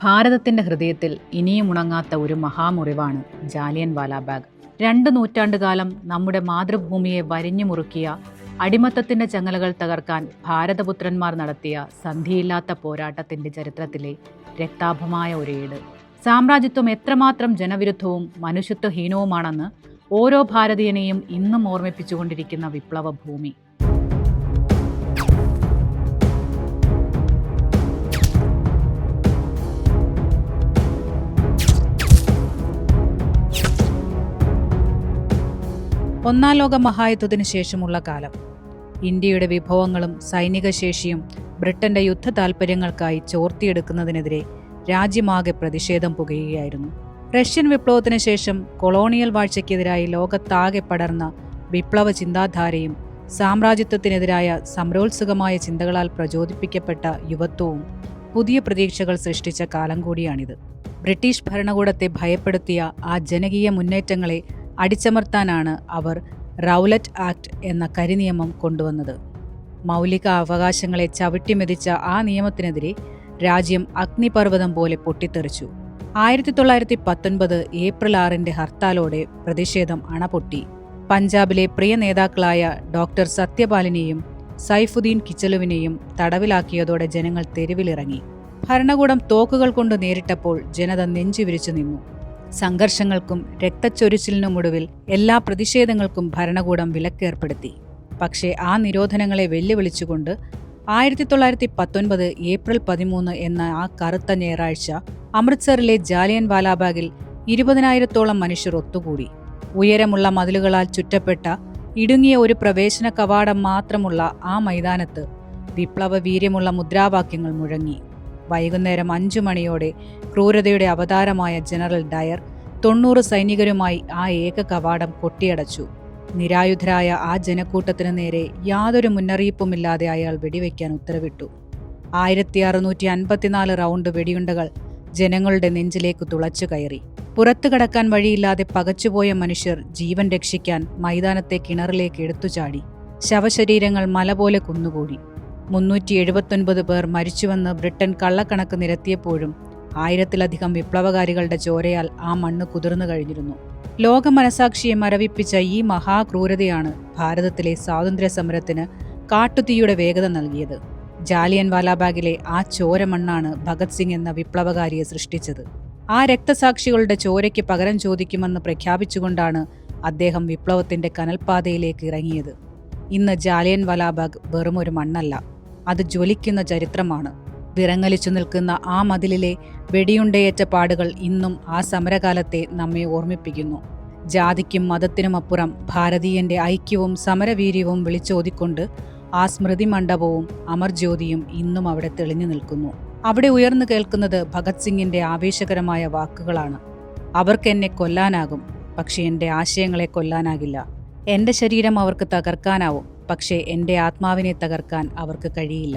ഭാരതത്തിന്റെ ഹൃദയത്തിൽ ഇനിയും ഉണങ്ങാത്ത ഒരു മഹാമുറിവാണ് ജാലിയൻ വാലാബാഗ് രണ്ട് നൂറ്റാണ്ടുകാലം നമ്മുടെ മാതൃഭൂമിയെ വരിഞ്ഞു മുറുക്കിയ അടിമത്തത്തിന്റെ ചങ്ങലകൾ തകർക്കാൻ ഭാരതപുത്രന്മാർ നടത്തിയ സന്ധിയില്ലാത്ത പോരാട്ടത്തിന്റെ ചരിത്രത്തിലെ രക്താഭമായ ഒരേട് സാമ്രാജ്യത്വം എത്രമാത്രം ജനവിരുദ്ധവും മനുഷ്യത്വഹീനവുമാണെന്ന് ഓരോ ഭാരതീയനെയും ഇന്നും ഓർമ്മിപ്പിച്ചുകൊണ്ടിരിക്കുന്ന വിപ്ലവ ഭൂമി. ഒന്നാം ലോക മഹായുദ്ധത്തിന് ശേഷമുള്ള കാലം. ഇന്ത്യയുടെ വിഭവങ്ങളും സൈനിക ശേഷിയും ബ്രിട്ടന്റെ യുദ്ധ താൽപ്പര്യങ്ങൾക്കായി ചോർത്തിയെടുക്കുന്നതിനെതിരെ രാജ്യമാകെ പ്രതിഷേധം പുകയുകയായിരുന്നു. റഷ്യൻ വിപ്ലവത്തിന് ശേഷം കൊളോണിയൽ വാഴ്ചയ്ക്കെതിരായി ലോകത്താകെ പടർന്ന വിപ്ലവ ചിന്താധാരയും സാമ്രാജ്യത്വത്തിനെതിരായ സമരോത്സുകമായ ചിന്തകളാൽ പ്രചോദിപ്പിക്കപ്പെട്ട യുവത്വവും പുതിയ പ്രതീക്ഷകൾ സൃഷ്ടിച്ച കാലം കൂടിയാണിത്. ബ്രിട്ടീഷ് ഭരണകൂടത്തെ ഭയപ്പെടുത്തിയ ആ ജനകീയ മുന്നേറ്റങ്ങളെ അടിച്ചമർത്താനാണ് അവർ റൗലറ്റ് ആക്ട് എന്ന കരിനിയമം കൊണ്ടുവന്നത്. മൗലിക അവകാശങ്ങളെ ചവിട്ടിമെതിച്ച ആ നിയമത്തിനെതിരെ രാജ്യം അഗ്നിപർവതം പോലെ പൊട്ടിത്തെറിച്ചു. ആയിരത്തി തൊള്ളായിരത്തി പത്തൊൻപത് ഏപ്രിൽ ആറിന്റെ ഹർത്താലോടെ പ്രതിഷേധം അണപൊട്ടി. പഞ്ചാബിലെ പ്രിയ നേതാക്കളായ ഡോക്ടർ സത്യപാലിനെയും സൈഫുദ്ദീൻ കിച്ചലുവിനെയും തടവിലാക്കിയതോടെ ജനങ്ങൾ തെരുവിലിറങ്ങി. ഭരണകൂടം തോക്കുകൾ കൊണ്ട് നേരിട്ടപ്പോൾ ജനത നെഞ്ചുവിരിച്ചു നിന്നു. സംഘർഷങ്ങൾക്കും രക്തച്ചൊരിച്ചിലിനുമൊടുവിൽ എല്ലാ പ്രതിഷേധങ്ങൾക്കും ഭരണകൂടം വിലക്കേർപ്പെടുത്തി. പക്ഷേ ആ നിരോധനങ്ങളെ വെല്ലുവിളിച്ചുകൊണ്ട് ആയിരത്തി തൊള്ളായിരത്തി പത്തൊൻപത് ഏപ്രിൽ പതിമൂന്ന് എന്ന ആ കറുത്ത ഞായറാഴ്ച അമൃത്സറിലെ ജാലിയൻ വാലാബാഗിൽ ഇരുപതിനായിരത്തോളം മനുഷ്യർ ഒത്തുകൂടി. ഉയരമുള്ള മതിലുകളാൽ ചുറ്റപ്പെട്ട ഇടുങ്ങിയ ഒരു പ്രവേശന കവാടം മാത്രമുള്ള ആ മൈതാനത്ത് വിപ്ലവ വീര്യമുള്ള മുദ്രാവാക്യങ്ങൾ മുഴങ്ങി. വൈകുന്നേരം അഞ്ചു മണിയോടെ ക്രൂരതയുടെ അവതാരമായ ജനറൽ ഡയർ തൊണ്ണൂറ് സൈനികരുമായി ആ ഏക കവാടം കൊട്ടിയടച്ചു. നിരായുധരായ ആ ജനക്കൂട്ടത്തിനു നേരെ യാതൊരു മുന്നറിയിപ്പുമില്ലാതെ അയാൾ വെടിവെക്കാൻ ഉത്തരവിട്ടു. ആയിരത്തി അറുന്നൂറ്റി അൻപത്തിനാല് റൗണ്ട് വെടിയുണ്ടകൾ ജനങ്ങളുടെ നെഞ്ചിലേക്ക് തുളച്ചു കയറി. പുറത്തു കടക്കാൻ വഴിയില്ലാതെ പകച്ചുപോയ മനുഷ്യർ ജീവൻ രക്ഷിക്കാൻ മൈതാനത്തെ കിണറിലേക്ക് എടുത്തുചാടി. ശവശരീരങ്ങൾ മല പോലെ കുന്നുകൂടി. മുന്നൂറ്റി എഴുപത്തൊൻപത് പേർ മരിച്ചുവെന്ന് ബ്രിട്ടൻ കള്ളക്കണക്ക് നിരത്തിയപ്പോഴും ആയിരത്തിലധികം വിപ്ലവകാരികളുടെ ചോരയാൽ ആ മണ്ണ് കുതിർന്നു കഴിഞ്ഞിരുന്നു. ലോക മനസാക്ഷിയെ മരവിപ്പിച്ച ഈ മഹാക്രൂരതയാണ് ഭാരതത്തിലെ സ്വാതന്ത്ര്യ സമരത്തിന് കാട്ടുതീയുടെ വേഗത നൽകിയത്. ജാലിയൻ വാലാബാഗിലെ ആ ചോരമണ്ണാണ് ഭഗത് സിംഗ് എന്ന വിപ്ലവകാരിയെ സൃഷ്ടിച്ചത്. ആ രക്തസാക്ഷികളുടെ ചോരയ്ക്ക് പകരം ചോദിക്കുമെന്ന് പ്രഖ്യാപിച്ചുകൊണ്ടാണ് അദ്ദേഹം വിപ്ലവത്തിന്റെ കനൽപാതയിലേക്ക് ഇറങ്ങിയത്. ഇന്ന് ജാലിയൻ വാലാബാഗ് വെറും ഒരു മണ്ണല്ല. അത് ജ്വലിക്കുന്ന ചരിത്രമാണ്. വിറങ്ങലിച്ചു നിൽക്കുന്ന ആ മതിലിലെ വെടിയുണ്ടയേറ്റ പാടുകൾ ഇന്നും ആ സമരകാലത്തെ നമ്മെ ഓർമ്മിപ്പിക്കുന്നു. ജാതിക്കും മതത്തിനുമപ്പുറം ഭാരതീയന്റെ ഐക്യവും സമരവീര്യവും വിളിച്ചോതിക്കൊണ്ട് ആ സ്മൃതി മണ്ഡപവും അമർജ്യോതിയും ഇന്നും അവിടെ തെളിഞ്ഞു നിൽക്കുന്നു. അവിടെ ഉയർന്നു കേൾക്കുന്നത് ഭഗത് സിംഗിന്റെ ആവേശകരമായ വാക്കുകളാണ്. അവർക്ക് എന്നെ കൊല്ലാനാകും പക്ഷെ എന്റെ ആശയങ്ങളെ കൊല്ലാനാകില്ല. എന്റെ ശരീരം അവർക്ക് തകർക്കാനാവും. പക്ഷേ എന്റെ ആത്മാവിനെ തകർക്കാൻ അവർക്ക് കഴിയില്ല.